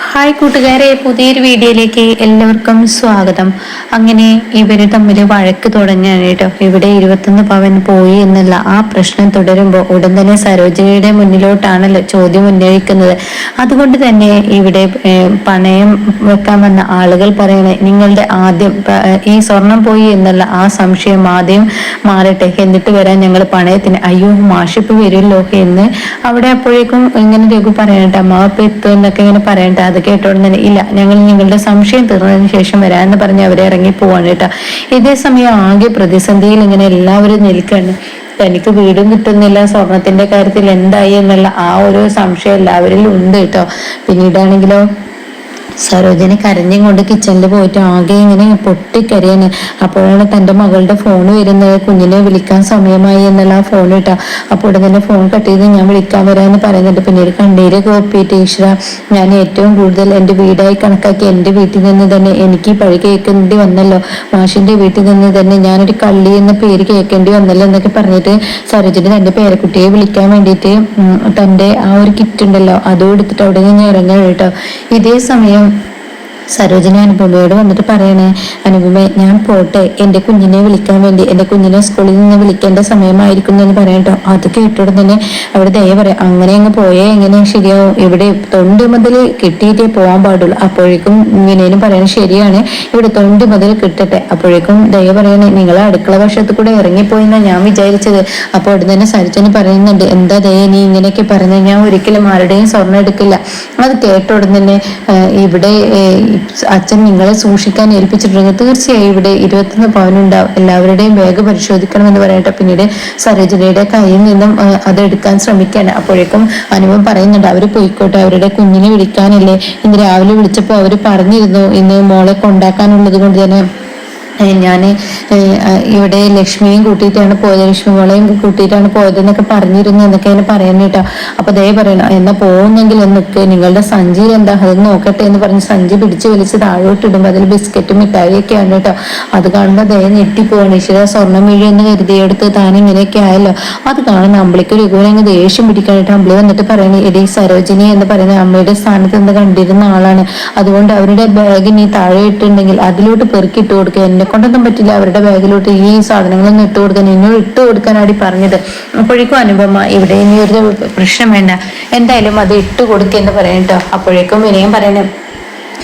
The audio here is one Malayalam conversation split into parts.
ഹായ് കൂട്ടുകാരെ പുതിയൊരു വീഡിയോയിലേക്ക് എല്ലാവർക്കും സ്വാഗതം. അങ്ങനെ ഇവർ തമ്മിൽ വഴക്ക് തുടങ്ങുകയാണ് കേട്ടോ. ഇവിടെ ഇരുപത്തൊന്ന് പവൻ പോയി എന്നുള്ള ആ പ്രശ്നം തുടരുമ്പോൾ ഉടൻ തന്നെ സരോജിനിയുടെ മുന്നിലോട്ടാണല്ലോ ചോദ്യം ഉന്നയിക്കുന്നത്. അതുകൊണ്ട് തന്നെ ഇവിടെ പണയം വെക്കാൻ വന്ന ആളുകൾ പറയണേ നിങ്ങളുടെ ആദ്യം ഈ സ്വർണം പോയി എന്നുള്ള ആ സംശയം ആദ്യം മാറട്ടെ. എന്നിട്ട് വരാൻ ഞങ്ങൾ പണയത്തിന് അയ്യോ മാഷിപ്പ് വരുമല്ലോ എന്ന് അവിടെ അപ്പോഴേക്കും ഇങ്ങനെ രഘു പറയണ്ട മാപ്പ് എത്തും എന്നൊക്കെ ഇങ്ങനെ പറയണ്ട അത് കേട്ടോണ്ട് തന്നെ ഇല്ല ഞങ്ങൾ നിങ്ങളുടെ സംശയം തീർന്നതിന് ശേഷം വരാമെന്ന് പറഞ്ഞ് അവരെ ഇറങ്ങി പോവാണ് കേട്ടോ. ഇതേ സമയം ആകെ പ്രതിസന്ധിയിൽ ഇങ്ങനെ എല്ലാവരും നിൽക്കുകയാണ് തനിക്ക് വീടും കിട്ടുന്നില്ല സ്വർണത്തിന്റെ കാര്യത്തിൽ എന്തായി? എന്നുള്ള ആ ഒരു സംശയം എല്ലാവരിലും ഉണ്ട് കേട്ടോ. പിന്നീടാണെങ്കിലോ സരോജിനി കരഞ്ഞും കൊണ്ട് കിച്ചണിൽ പോയിട്ട് ആകെ ഇങ്ങനെ പൊട്ടിക്കരയാണ് അപ്പോഴാണ് തന്റെ മകളുടെ ഫോൺ വരുന്നത്. കുഞ്ഞിനെ വിളിക്കാൻ സമയമായി എന്നുള്ള ആ ഫോൺ ഇട്ടാ. അപ്പോൾ ഉടനെ ഫോൺ കട്ട് ചെയ്ത് ഞാൻ വിളിക്കാൻ വരാമെന്ന് പറയുന്നുണ്ട്. പിന്നീട് കണ്ണീര് കോപ്പിയിട്ട് ഈശ്വര ഞാൻ ഏറ്റവും കൂടുതൽ എന്റെ വീടായി കണക്കാക്കി എന്റെ വീട്ടിൽ നിന്ന് തന്നെ എനിക്ക് പഴി കേൾക്കേണ്ടി വന്നല്ലോ. മാഷിന്റെ വീട്ടിൽ നിന്ന് തന്നെ ഞാനൊരു കള്ളി എന്ന പേര് കേൾക്കേണ്ടി വന്നല്ലോ എന്നൊക്കെ പറഞ്ഞിട്ട് സരോജിനി തന്റെ പേരക്കുട്ടിയെ വിളിക്കാൻ വേണ്ടിയിട്ട് തന്റെ ആ ഒരു കിറ്റ് ഉണ്ടല്ലോ അതും എടുത്തിട്ട് അവിടെ നിന്ന് ഇറങ്ങാൻ കേട്ടോ. ഇതേ സമയം സരോജിനി അനുപമയോട് വന്നിട്ട് പറയണേ അനുപമ ഞാൻ പോട്ടെ എന്റെ കുഞ്ഞിനെ വിളിക്കാൻ വേണ്ടി എന്റെ കുഞ്ഞിനെ സ്കൂളിൽ നിന്ന് വിളിക്കേണ്ട സമയമായിരിക്കും എന്ന് പറയട്ടോ അത് കേട്ടോടെ തന്നെ അവിടെ ദയ പറയാം അങ്ങനെ അങ്ങ് പോയേ എങ്ങനെ ശരിയാവും? ഇവിടെ തൊണ്ട് മുതൽ കിട്ടിയിട്ടേ പോകാൻ പാടുള്ളൂ. അപ്പോഴേക്കും വിനയനും പറയണ ശരിയാണ്. ഇവിടെ തൊണ്ട് മുതൽ കിട്ടട്ടെ. അപ്പോഴേക്കും ദയ പറയണേ നിങ്ങൾ അടുക്കള വശത്ത് കൂടെ ഇറങ്ങിപ്പോയി എന്നാ ഞാൻ വിചാരിച്ചത്. അപ്പോൾ അവിടെ തന്നെ സരിച്ചന് പറയുന്നുണ്ട് എന്താ ദയ നീ ഇങ്ങനെയൊക്കെ പറഞ്ഞ ഞാൻ ഒരിക്കലും ആരുടെയും സ്വർണം എടുക്കില്ല. അത് കേട്ടോടെ തന്നെ ഇവിടെ അച്ഛൻ നിങ്ങളെ സൂക്ഷിക്കാൻ ഏൽപ്പിച്ചിട്ടുണ്ട് തീർച്ചയായും ഇവിടെ ഇരുപത്തൊന്ന് പവനുണ്ടാവും എല്ലാവരുടെയും ബാഗ് പരിശോധിക്കണം എന്ന് പറയട്ടെ. പിന്നീട് സരോജിനിയുടെ കയ്യിൽ നിന്നും അതെടുക്കാൻ ശ്രമിക്കുകയാണ്. അപ്പോഴേക്കും അനുഭവം പറയുന്നുണ്ട് അവർ പോയിക്കോട്ടെ അവരുടെ കുഞ്ഞിനെ വിളിക്കാനല്ലേ. ഇന്ന് രാവിലെ വിളിച്ചപ്പോൾ അവർ പറഞ്ഞിരുന്നു ഇന്ന് മോളെ കൊണ്ടാക്കാനുള്ളത് കൊണ്ട് തന്നെ ഞാൻ ഇവിടെ ലക്ഷ്മിയും കൂട്ടിയിട്ടാണ് പോയത്. ലക്ഷ്മി മോളെയും കൂട്ടിയിട്ടാണ് പോയത് എന്നൊക്കെ പറഞ്ഞിരുന്നു എന്നൊക്കെ അതിന് പറയുന്നു കേട്ടോ അപ്പൊ ദയ പറയണം എന്നാ പോകുന്നെങ്കിൽ എന്നൊക്കെ നിങ്ങളുടെ സഞ്ചിയിൽ എന്താ? അത് നോക്കട്ടെ എന്ന് പറഞ്ഞ് സഞ്ചി പിടിച്ച് വലിച്ച് താഴോട്ട് ഇടുമ്പോൾ അതിൽ ബിസ്ക്കറ്റും മിഠായിയൊക്കെയാണ് കേട്ടോ. അത് കാണുമ്പോൾ ദയ ഞെട്ടിപ്പോവാണ് ഈശ്വര സ്വർണം വീഴി എന്ന് കരുതിയെടുത്ത് താൻ ഇങ്ങനെയൊക്കെ ആയല്ലോ. അത് കാണുന്ന അമ്പിളിക്ക് രഘുവിനെ അങ്ങ് ദേഷ്യം പിടിക്കാനായിട്ട് അമ്പിളി വന്നിട്ട് പറയണേ എടി സരോജിനി എന്ന് പറയുന്ന അമ്മയുടെ സ്ഥാനത്ത് നിന്ന് കണ്ടിരുന്ന ആളാണ്. അതുകൊണ്ട് അവരുടെ ബാഗ് നീ താഴെ ഇട്ടുണ്ടെങ്കിൽ അതിലോട്ട് പെറുക്കിട്ട് കൊടുക്കുക എന്നെ കൊണ്ടൊന്നും പറ്റില്ല. അവരുടെ ബാഗിലോട്ട് ഈ സാധനങ്ങളൊന്നും ഇട്ട് കൊടുക്കാൻ ഇനിയും ഇട്ട് കൊടുക്കാനാടി പറഞ്ഞത്. അപ്പോഴേക്കും അനുപമ ഇവിടെ ഇനി ഒരു പ്രശ്നം വേണ്ട. എന്തായാലും അത് ഇട്ട് കൊടുക്കുക എന്ന് പറയട്ടോ അപ്പോഴേക്കും വിനയം പറയണേ.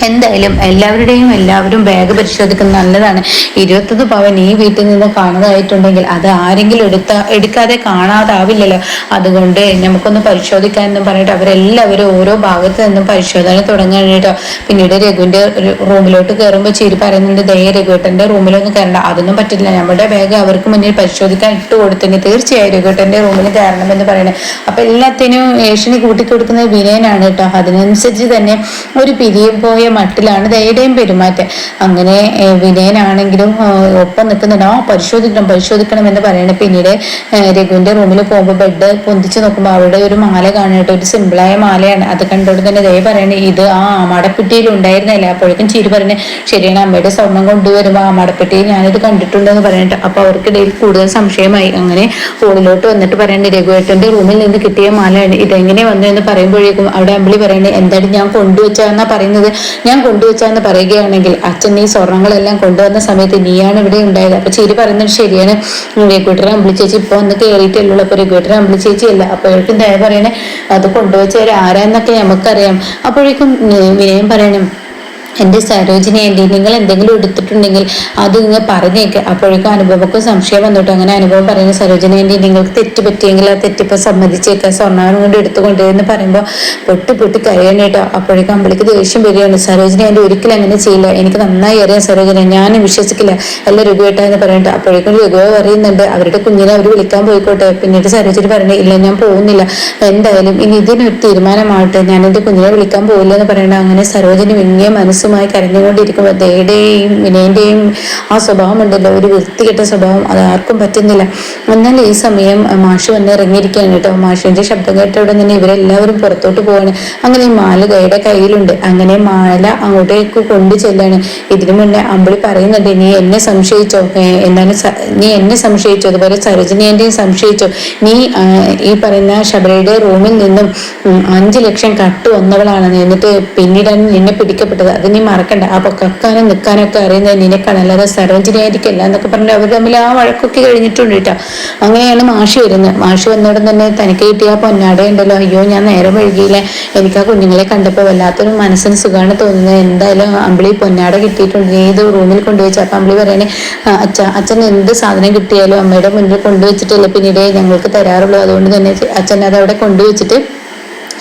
എന്തായാലും എല്ലാവരുടെയും എല്ലാവരും ബാഗ് പരിശോധിക്കുന്നത് നല്ലതാണ്. ഇരുപത്തൊന്ന് പവൻ ഈ വീട്ടിൽ നിന്ന് കാണുന്നതായിട്ടുണ്ടെങ്കിൽ അത് ആരെങ്കിലും എടുത്ത എടുക്കാതെ കാണാതാവില്ലല്ലോ. അതുകൊണ്ട് നമുക്കൊന്ന് പരിശോധിക്കാൻ എന്നും പറഞ്ഞിട്ട് അവരെല്ലാവരും ഓരോ ഭാഗത്ത് നിന്നും പരിശോധന തുടങ്ങാൻ കേട്ടോ പിന്നീട് രഘുവിന്റെ റൂമിലോട്ട് കയറുമ്പോൾ ചിരി പറയുന്നുണ്ട് ദയ രഘുട്ടന്റെ റൂമിലൊന്നും കയറണ്ട. അതൊന്നും പറ്റില്ല. നമ്മുടെ ബാഗ് അവർക്ക് മുന്നിൽ പരിശോധിക്കാൻ ഇട്ട് കൊടുത്തെങ്കിൽ തീർച്ചയായും രഘുട്ടന്റെ റൂമിൽ കയറണമെന്ന് പറയണേ അപ്പൊ എല്ലാത്തിനും ഏഷ്യന് കൂട്ടിക്കൊടുക്കുന്നത് വിനയനാണ് കേട്ടോ. അതിനനുസരിച്ച് തന്നെ ഒരു പിരിയും പോയ മട്ടിലാണ്. ദയയുടെയും പെരുമാറ്റം. അങ്ങനെ വിനയനാണെങ്കിലും ഒപ്പം നിൽക്കുന്നുണ്ട്. ആ പരിശോധിക്കണം പരിശോധിക്കണം എന്ന് പറയണ. പിന്നീട് രഘുവിന്റെ റൂമിൽ പോകുമ്പോൾ ബെഡ് പൊന്തിച്ച് നോക്കുമ്പോൾ അവിടെ ഒരു മാല കാണുകട്ടോ ഒരു സിമ്പിളായ മാലയാണ്. അത് കണ്ടോണ്ട് തന്നെ ദയ പറയണേ ഇത് ആ ആമാടപ്പെട്ടിയിൽ ഉണ്ടായിരുന്നല്ലേ? അപ്പോഴേക്കും ചിരി പറഞ്ഞു ശരിയാണ് അമ്മയുടെ സ്വർണം കൊണ്ടുവരുമ്പോൾ ആ മടപ്പെട്ടിയിൽ ഞാനിത് കണ്ടിട്ടുണ്ടെന്ന് പറഞ്ഞിട്ട് അപ്പൊ അവർക്കിടയിൽ കൂടുതൽ സംശയമായി. അങ്ങനെ ഹോളിലോട്ട് വന്നിട്ട് പറയണേ രഘുവേട്ടന്റെ റൂമിൽ നിന്ന് കിട്ടിയ മാലയാണ്. ഇതെങ്ങനെ വന്നു? എന്ന് പറയുമ്പോഴേക്കും അവിടെ അമ്പിളി പറയണേ എന്തായാലും ഞാൻ കൊണ്ടുവച്ചാന്നാ പറയുന്നത്? ഞാൻ കൊണ്ടുവച്ചാന്ന് പറയുകയാണെങ്കിൽ അച്ഛൻ ഈ സ്വർണങ്ങളെല്ലാം കൊണ്ടുവന്ന സമയത്ത് നീയാണ് ഇവിടെ ഉണ്ടായത്. അപ്പൊ ചേരി പറയുന്നത് ശരിയാണ്. രഘുവേട്ടനെ അമ്പിളി ഇപ്പൊ ഒന്ന് കയറിയിട്ടുള്ളൂ അപ്പൊ രഘുവേട്ടനെ അമ്പിളി ചേച്ചി അല്ല അപ്പോഴേക്കും ദയ പറയണേ? അത് കൊണ്ടുവച്ചവർ ആരാന്നൊക്കെ നമുക്കറിയാം. അപ്പോഴേക്കും വിനയം പറയണം. എന്റെ സരോജിനി ആന്റി നിങ്ങൾ എന്തെങ്കിലും എടുത്തിട്ടുണ്ടെങ്കിൽ അത് നിങ്ങൾ പറഞ്ഞേക്ക്. അപ്പോഴേക്കും അനുഭവക്കും സംശയം വന്നിട്ട്? അങ്ങനെ അനുഭവം പറയുന്ന സരോജിനി ആന്റി നിങ്ങൾക്ക് തെറ്റ് പറ്റിയെങ്കിൽ ആ തെറ്റിപ്പോൾ സമ്മതിച്ചേക്കാം. സ്വർണാനം കൊണ്ട് എടുത്തുകൊണ്ടുവരുന്ന പറയുമ്പോൾ പൊട്ടി പൊട്ടി കരയണം കേട്ടോ. അപ്പോഴേക്കും അമ്പളിക്ക് ദേഷ്യം വരികയാണ്. സരോജിനി ആന്റി ഒരിക്കലും അങ്ങനെ ചെയ്യില്ല. എനിക്ക് നന്നായി അറിയാം സരോജിനി. ഞാൻ വിശ്വസിക്കില്ല. അല്ല രഘുവേട്ട എന്ന് പറയട്ടെ അപ്പോഴേക്കും രഘുവ പറയുന്നുണ്ട് അവരുടെ കുഞ്ഞിനെ അവർ വിളിക്കാൻ പോയിക്കോട്ടെ. പിന്നീട് സരോജിനി പറഞ്ഞേ ഇല്ല ഞാൻ പോകുന്നില്ല. എന്തായാലും ഇനി ഇതിനൊരു തീരുമാനമാവട്ടെ. ഞാൻ എന്റെ കുഞ്ഞിനെ വിളിക്കാൻ പോകില്ല എന്ന് പറയണ അങ്ങനെ സരോജിനി വിങ്ങിയ മനസ്സും മനസ്സുമായി കരഞ്ഞുകൊണ്ടിരിക്കുമ്പോൾ ദയുടെയും വിനയന്റെയും ആ സ്വഭാവം ഉണ്ടല്ലോ ഒരു വൃത്തികെട്ട സ്വഭാവം. അത് ആർക്കും പറ്റുന്നില്ല. എന്നാൽ ഈ സമയം മാഷ് വന്ന് ഇറങ്ങിയിരിക്കുകയാണ് കേട്ടോ. മാഷിന്റെ ശബ്ദം കേട്ട ഉടൻ തന്നെ ഇവരെല്ലാവരും പുറത്തോട്ട് പോവാണ്. അങ്ങനെ മാല ദയുടെ കയ്യിലുണ്ട്. അങ്ങനെ മാല അങ്ങോട്ടേക്ക് കൊണ്ടു ചെല്ലാണ് ഇതിനു മുന്നേ അമ്പിളി പറയുന്നുണ്ട് നീ എന്നെ സംശയിച്ചോ? എന്താണ് നീ എന്നെ സംശയിച്ചോ? അതുപോലെ സരോജിനിയെന്റെയും സംശയിച്ചോ? നീ ഈ പറയുന്ന ശബരിയുടെ റൂമിൽ നിന്നും അഞ്ച് ലക്ഷം കട്ട് വന്നവളാണ്. എന്നിട്ട് പിന്നീടാണ് നിന്നെ പിടിക്കപ്പെട്ടത്. അത് നീ മറക്കണ്ട. അപ്പൊ കക്കാനും നിൽക്കാനൊക്കെ അറിയുന്നത് നിനക്കാണ് അല്ലാതെ സരോജിനി ആയിരിക്കല്ല എന്നൊക്കെ പറഞ്ഞു അവർ തമ്മിൽ ആ വഴക്കൊക്കെ കഴിഞ്ഞിട്ടുണ്ട് കേട്ടോ. അങ്ങനെയാണ് മാഷി വരുന്നത്. മാഷി വന്നോടും തന്നെ തനിക്ക് കിട്ടിയ ആ പൊന്നാട ഉണ്ടല്ലോ. അയ്യോ ഞാൻ നേരം വഴുകിയില്ല എനിക്ക് ആ കുഞ്ഞുങ്ങളെ കണ്ടപ്പോൾ വല്ലാത്തൊരു മനസ്സിന് സുഖമാണ് തോന്നുന്നത്. എന്തായാലും അമ്പിളി പൊന്നാട കിട്ടിയിട്ടുണ്ട്. ഇത് റൂമിൽ കൊണ്ടുവച്ചു അപ്പൊ അമ്പിളി പറയണേ "ആ, അച്ഛ അച്ഛൻ എന്ത് സാധനം കിട്ടിയാലും അമ്മയുടെ മുന്നിൽ കൊണ്ടുവച്ചിട്ടല്ലേ പിന്നീട് ഞങ്ങൾക്ക് തരാറുള്ളൂ. അതുകൊണ്ട് തന്നെ അച്ഛൻ അത് അവിടെ കൊണ്ടുവച്ചിട്ട്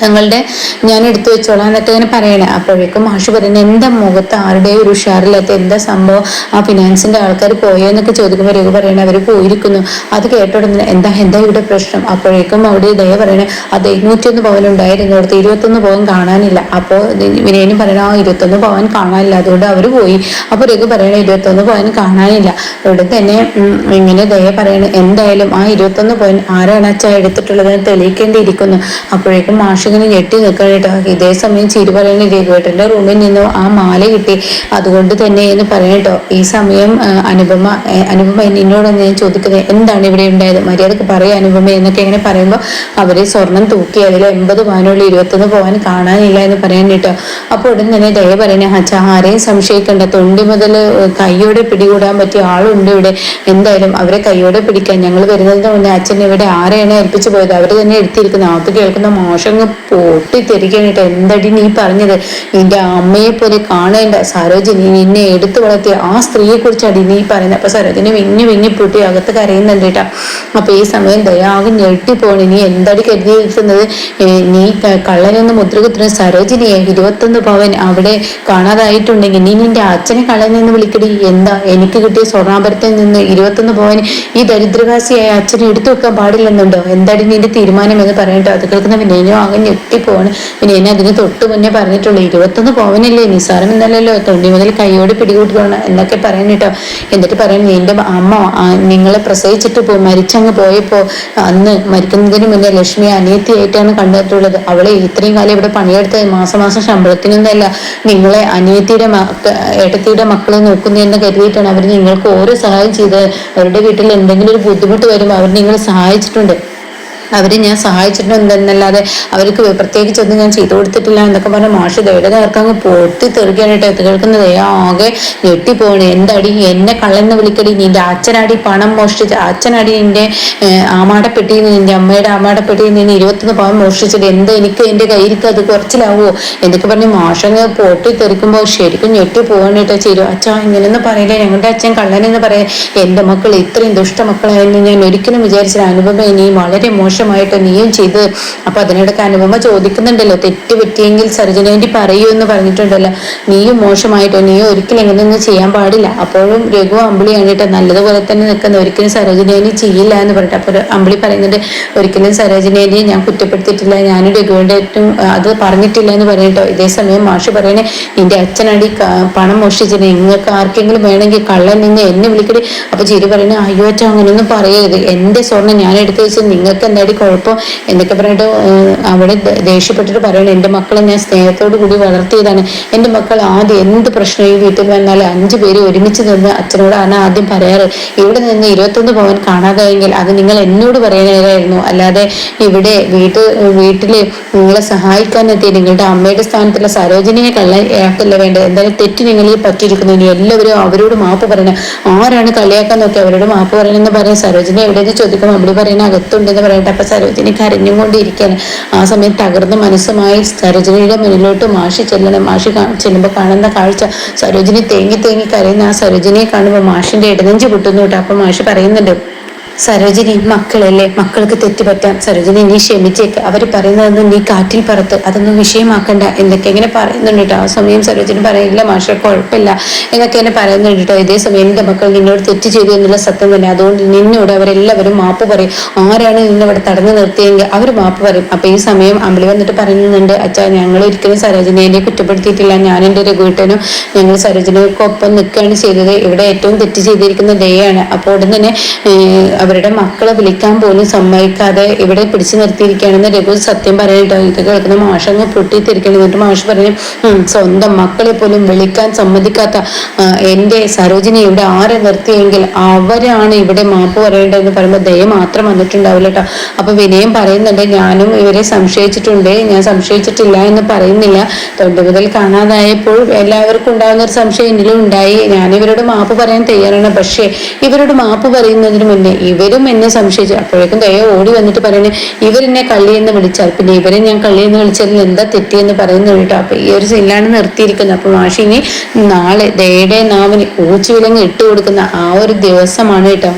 ഞങ്ങളുടെ ഞാൻ എടുത്തു വെച്ചോളാം എന്നിട്ട് ഇങ്ങനെ പറയണേ. അപ്പോഴേക്കും മാഷ് പറയുന്നത് എന്താ മുഖത്ത് ആരുടെയും ഒരു ഉഷാറില്ലാത്ത എന്താ സംഭവം? ആ ഫിനാൻസിന്റെ ആൾക്കാർ പോയോ എന്നൊക്കെ ചോദിക്കുമ്പോൾ രഘു പറയണേ അവർ പോയിരിക്കുന്നു. അത് കേട്ടോടുന്ന എന്താ എന്താ ഇവിടെ പ്രശ്നം? അപ്പോഴേക്കും അവിടെ ദയ പറയണേ അത് ഇരുന്നൂറ്റിയൊന്ന് പവൻ ഉണ്ടായിരുന്നു അവിടുത്തെ ഇരുപത്തൊന്ന് പവൻ കാണാനില്ല. അപ്പോൾ വിനയനും പറയണ ആ ഇരുപത്തൊന്ന് പവൻ കാണാനില്ല അതുകൊണ്ട് അവർ പോയി. അപ്പോൾ രഘു പറയണേ ഇരുപത്തൊന്ന് പവൻ കാണാനില്ല. ഇവിടെ തന്നെ ഇങ്ങനെ ദയ പറയണേ എന്തായാലും ആ ഇരുപത്തൊന്ന് പവൻ ആരാണ് അച്ഛാ എടുത്തിട്ടുള്ളത് എന്ന് തെളിയിക്കേണ്ടിയിരിക്കുന്നു. അപ്പോഴേക്കും മാഷിങ്ങനെ ഞെട്ടി നിൽക്കണം കേട്ടോ. ഇതേ സമയം ചിരി പറയുന്ന രഘുവേട്ടന്റെ റൂമിൽ നിന്നും ആ മാല കിട്ടി. അതുകൊണ്ട് തന്നെ എന്ന് പറയട്ടോ ഈ സമയം അനുപമ അനുപമ എന്നോട് ഞാൻ ചോദിക്കുന്നത് എന്താണ് ഇവിടെ ഉണ്ടായത്? മര്യാദയ്ക്ക് പറയാ അനുപമ എന്നൊക്കെ ഇങ്ങനെ പറയുമ്പോൾ അവർ സ്വർണം തൂക്കി അതിൽ എൺപത് പവനുള്ള ഇരുപത്തൊന്ന് പോകാൻ കാണാനില്ല എന്ന് പറയാൻ കേട്ടോ. അപ്പോൾ ഉടൻ തന്നെ ദയ പറയുന്നത് അച്ഛാ ആരെയും സംശയിക്കണ്ട. തൊണ്ടി മുതൽ കൈയോടെ പിടികൂടാൻ പറ്റിയ ആളുണ്ട് ഇവിടെ. എന്തായാലും അവരെ കൈയോടെ പിടിക്കാൻ ഞങ്ങൾ വരുന്നതിന് മുന്നേ അച്ഛൻ ഇവിടെ ആരെയാണ് ഏൽപ്പിച്ചു പോയത്? അവർ തന്നെ എടുത്തിരിക്കുന്ന. അത് കേൾക്കുന്ന മോശങ്ങ് പൊട്ടി കേട്ടോ എന്തടി നീ പറഞ്ഞത്? നിന്റെ അമ്മയെ പോലെ കാണേണ്ട സരോജിനി നിന്നെ എടുത്തു വളർത്തിയ ആ സ്ത്രീയെ കുറിച്ചടി നീ പറയുന്നത് അപ്പൊ സരോജിനി വിഞ്ഞു വിഞ്ഞു പൊട്ടി അകത്ത് കരയുന്നുണ്ട് കേട്ടോ. അപ്പൊ ഈ സമയം ദയാകെ പോണി നീ എന്തടി കരുതി നിൽക്കുന്നത്? നീ കള്ളനൊന്ന് മുദ്ര കുത്തുന്ന സരോജിനിയെ ഇരുപത്തൊന്ന് പവൻ അവിടെ കാണാതായിട്ടുണ്ടെങ്കിൽ നീ നിന്റെ അച്ഛനെ കള്ളനെന്ന് വിളിക്കടി. എന്താ? എനിക്ക് കിട്ടിയ സ്വർണാഭരത്തിൽ നിന്ന് ഇരുപത്തൊന്ന് പവൻ ഈ ദരിദ്രവാസിയായ അച്ഛനെ എടുത്തു വെക്കാൻ പാടില്ലെന്നുണ്ടോ? എന്താടി നിന്റെ തീരുമാനം എന്ന് പറയട്ടോ അത് കേൾക്കുന്ന വിനയനോ ആകെ ഞെട്ടിപ്പോണ് എന്നെ അതിന് തൊട്ട് മുന്നേ പറഞ്ഞിട്ടുള്ളൂ ഇരുപത്തൊന്ന് പോവനല്ലേ നിസ്സാരം എന്നല്ലല്ലോ തൊണ്ടി മുതൽ കൈയോട് പിടികൂട്ടിക്കോണം എന്നൊക്കെ പറയാൻ കേട്ടോ. എന്നിട്ട് പറയാൻ നിന്റെ അമ്മ നിങ്ങളെ പ്രസവിച്ചിട്ട് പോ മരിച്ചങ്ങ് പോയപ്പോ അന്ന് മരിക്കുന്നതിന് മുന്നേ ലക്ഷ്മി അനിയത്തിയായിട്ടാണ് കണ്ടിട്ടുള്ളത് അവളെ ഇത്രയും കാലം ഇവിടെ പണിയെടുത്തത് മാസം മാസം ശമ്പളത്തിനൊന്നല്ല നിങ്ങളെ അനിയത്തിയുടെ മക്ക ഏട്ടത്തിയുടെ മക്കളെ നോക്കുന്നതെന്ന് കരുതിയിട്ടാണ് അവർ നിങ്ങൾക്ക് ഓരോ സഹായം ചെയ്ത് അവരുടെ വീട്ടിൽ എന്തെങ്കിലും ഒരു ബുദ്ധിമുട്ട് വരുമ്പോൾ അവർ നിങ്ങളെ സഹായിച്ചിട്ടുണ്ട്. അവരെ ഞാൻ സഹായിച്ചിട്ടുണ്ടെന്നല്ലാതെ അവർക്ക് പ്രത്യേകിച്ച് ഒന്നും ഞാൻ ചെയ്തു കൊടുത്തിട്ടില്ല എന്നൊക്കെ പറഞ്ഞ മാഷ് നേർക്ക് അങ്ങ് പൊട്ടി തെറിക്കാനായിട്ട് കേൾക്കുന്നത് ആകെ ഞെട്ടിപ്പോണ് എന്താടി? എന്നെ കള്ളെന്ന് വിളിക്കടി? നിന്റെ അച്ഛനാടി പണം മോഷ്ടിച്ച് അച്ഛനാടി നിന്റെ ആമാടപ്പെട്ടിയിൽ നിന്ന് നിന്റെ അമ്മയുടെ ആമാടപ്പെട്ടിയിൽ നിന്ന് ഇരുപത്തൊന്ന് പവൻ മോഷ്ടിച്ചിട്ട് എന്ത് എനിക്ക് എന്റെ കയ്യിലേക്ക് അത് കുറച്ചിലാവോ? എന്നൊക്കെ പറഞ്ഞ് മാഷങ്ങ് പൊട്ടി തെറിക്കുമ്പോൾ ശരിക്കും ഞെട്ടി പോകാനായിട്ട് ചേരും അച്ഛാ ഇങ്ങനെയൊന്നും പറയില്ല. ഞങ്ങളുടെ അച്ഛൻ കള്ളനെന്ന് പറയാൻ എന്റെ മക്കൾ ഇത്രയും ദുഷ്ട മക്കളായെന്ന് ഞാൻ ഒരിക്കലും വിചാരിച്ചത് അനുഭവം ഇനിയും വളരെ മോശമായിട്ട് നീയും ചെയ്ത്. അപ്പൊ അതിനിടയ്ക്ക് അനുപമ ചോദിക്കുന്നുണ്ടല്ലോ തെറ്റ് പറ്റിയെങ്കിൽ സർജനേണ്ടി പറയൂ എന്ന് പറഞ്ഞിട്ടുണ്ടല്ലോ. നീയും മോശമായിട്ടോ? നീയും ഒരിക്കലും എങ്ങനെയൊന്നും ചെയ്യാൻ പാടില്ല. അപ്പോഴും രഘു അമ്പിളിയാണ് കേട്ടോ നല്ലതുപോലെ തന്നെ നിൽക്കുന്ന. ഒരിക്കലും സരോജിനേനി ചെയ്യില്ല എന്ന് പറഞ്ഞിട്ട് അപ്പോൾ അമ്പിളി പറയുന്നുണ്ട് ഒരിക്കലും സരോജിനേനി ഞാൻ കുറ്റപ്പെടുത്തിയിട്ടില്ല. ഞാനും രഘുവിന്റെ ഏറ്റവും അത് പറഞ്ഞിട്ടില്ല എന്ന് പറഞ്ഞിട്ടോ ഇതേ സമയം മാഷി പറയണേ നിന്റെ അച്ഛനടി പണം മോഷ്ടിച്ചത് നിങ്ങൾക്ക് ആർക്കെങ്കിലും വേണമെങ്കിൽ കള്ളൻ നിന്ന് എന്നെ വിളിക്കടി. അപ്പൊ ചിരി പറയണേ അയ്യോ അച്ഛൻ അങ്ങനെയൊന്നും പറയരുത്. എന്റെ സ്വർണം ഞാൻ എടുത്തു വെച്ച് നിങ്ങൾക്ക് എന്താടി കുഴപ്പം എന്നൊക്കെ പറഞ്ഞിട്ട് അവിടെ ദേഷ്യപ്പെട്ടിട്ട് പറയണം എന്റെ മക്കളെ ഞാൻ സ്നേഹത്തോടു കൂടി വളർത്തിയതാണ്. എന്റെ മക്കൾ ആദ്യം എന്ത് പ്രശ്നം ഈ വീട്ടിൽ വന്നാലും അഞ്ചു പേര് ഒരുമിച്ച് നിന്ന് അച്ഛനോടാണ് ആദ്യം പറയാറ്. ഇവിടെ നിന്ന് ഇരുപത്തൊന്ന് പവൻ കാണാതായെങ്കിൽ അത് നിങ്ങൾ എന്നോട് പറയാനായിരുന്നു. അല്ലാതെ ഇവിടെ വീട്ട് വീട്ടിൽ നിങ്ങളെ സഹായിക്കാൻ എത്തിയ നിങ്ങളുടെ അമ്മയുടെ സ്ഥാനത്തുള്ള സരോജിനിയെ കള്ളയാക്കല്ല വേണ്ടത്? എന്തായാലും തെറ്റ് നിങ്ങളിൽ പറ്റിയിരിക്കുന്നു. ഇനി എല്ലാവരും അവരോട് മാപ്പ് പറയണം. ആരാണ് കളിയാക്കാൻ നോക്കി അവരോട് മാപ്പ് പറയണമെന്ന് പറയാൻ സരോജിനി എവിടെയെന്ന് ചോദിക്കുമ്പോൾ അവിടെ പറയുന്ന അകത്തുണ്ടെന്ന് പറയട്ടെ. അപ്പൊ സരോജിനി കരഞ്ഞുകൊണ്ടിരിക്കുകയാണ് ആ സമയം തകർന്ന മനസ്സുമായി സരോജിനിയുടെ മുന്നിലോട്ട് മാഷി ചെല്ലണം മാഷി ചെല്ലുമ്പോൾ കാണുന്ന കാഴ്ച സരോജിനി തേങ്ങി തേങ്ങി കരയുന്ന ആ സരോജിനിയെ കാണുമ്പോൾ മാഷിന്റെ ഇടനെഞ്ച് പൊട്ടുന്നു കേട്ടോ. അപ്പൊ മാഷി പറയുന്നുണ്ട് സരോജിനി മക്കളല്ലേ? മക്കൾക്ക് തെറ്റുപറ്റാം സരോജിനി നീ ക്ഷമിച്ചേക്ക്. അവർ പറയുന്നതൊന്നും നീ കാറ്റിൽ പറത്ത്. അതൊന്നും വിഷയമാക്കണ്ട എന്നൊക്കെ ഇങ്ങനെ പറയുന്നുണ്ട് കേട്ടോ ആ സമയം സരോജിനി പറയില്ല മാഷെ കുഴപ്പമില്ല എന്നൊക്കെ എന്നെ പറയുന്നുണ്ട് കേട്ടോ ഇതേ സമയം എന്റെ മക്കൾ നിന്നോട് തെറ്റ് ചെയ്തു എന്നുള്ള സത്യം തന്നെ. അതുകൊണ്ട് നിന്നോട് അവരെല്ലാവരും മാപ്പ് പറയും. ആരാണ് നിന്നെ ഇവിടെ തടഞ്ഞു നിർത്തിയെങ്കിൽ അവർ മാപ്പ് പറയും. അപ്പൊ ഈ സമയം അമ്പിളി വന്നിട്ട് പറയുന്നുണ്ട് അച്ഛാ ഞങ്ങൾ ഒരിക്കലും സരോജിനിയെ കുറ്റപ്പെടുത്തിയിട്ടില്ല. ഞാൻ എന്റെ രഘുവേട്ടനും ഞങ്ങൾ സരോജിനിക്കൊപ്പം നിൽക്കുകയാണ് ചെയ്തത്. ഇവിടെ ഏറ്റവും തെറ്റ് ചെയ്തിരിക്കുന്ന ദയാണ് അപ്പോൾ ഉടൻ തന്നെ അവരുടെ മക്കളെ വിളിക്കാൻ പോലും സമ്മതിക്കാതെ ഇവിടെ പിടിച്ചു നിർത്തിയിരിക്കുകയാണെന്ന് രഘു സത്യം പറയാനിട്ടോ ഇത് കേൾക്കുന്ന മാഷങ്ങ് പൊട്ടിത്തിരിക്കണം എന്നിട്ട് മാഷ് പറഞ്ഞു സ്വന്തം മക്കളെ പോലും വിളിക്കാൻ സമ്മതിക്കാത്ത എന്റെ സരോജിനി ഇവിടെ ആരെ നിർത്തിയെങ്കിൽ അവരാണ് ഇവിടെ മാപ്പ് പറയേണ്ടതെന്ന് പറയുമ്പോൾ ദയ മാത്രം വന്നിട്ടുണ്ടാവില്ല കേട്ടോ. അപ്പൊ വിനയം പറയുന്നുണ്ട് ഞാനും ഇവരെ സംശയിച്ചിട്ടുണ്ട്. ഞാൻ സംശയിച്ചിട്ടില്ല എന്ന് പറയുന്നില്ല. തൊണ്ട് മുതൽ കാണാതായപ്പോൾ എല്ലാവർക്കും ഉണ്ടാകുന്ന ഒരു സംശയം എന്നിലും ഉണ്ടായി. ഞാൻ ഇവരോട് മാപ്പ് പറയാൻ തയ്യാറാണ്. പക്ഷേ ഇവരോട് മാപ്പ് പറയുന്നതിന് മുന്നേ ഇവരും എന്നെ സംശയിച്ചു. അപ്പോഴേക്കും ദയ ഓടി വന്നിട്ട് പറയണേ ഇവരെന്നെ കള്ളി എന്ന് വിളിച്ചാൽ പിന്നെ ഇവരെ ഞാൻ കള്ളി എന്ന് വിളിച്ചതിൽ എന്താ തെറ്റിയെന്ന് പറയുന്നു കേട്ടോ. അപ്പൊ ഈ ഒരു സീനിലാണ് നിർത്തിയിരിക്കുന്നത്. അപ്പൊ മാഷി ഇനി നാളെ ദയയുടെ നാവിന് ഊച്ചുവിലങ്ങ് ഇട്ട് കൊടുക്കുന്ന ആ ഒരു ദിവസമാണ് കേട്ടോ.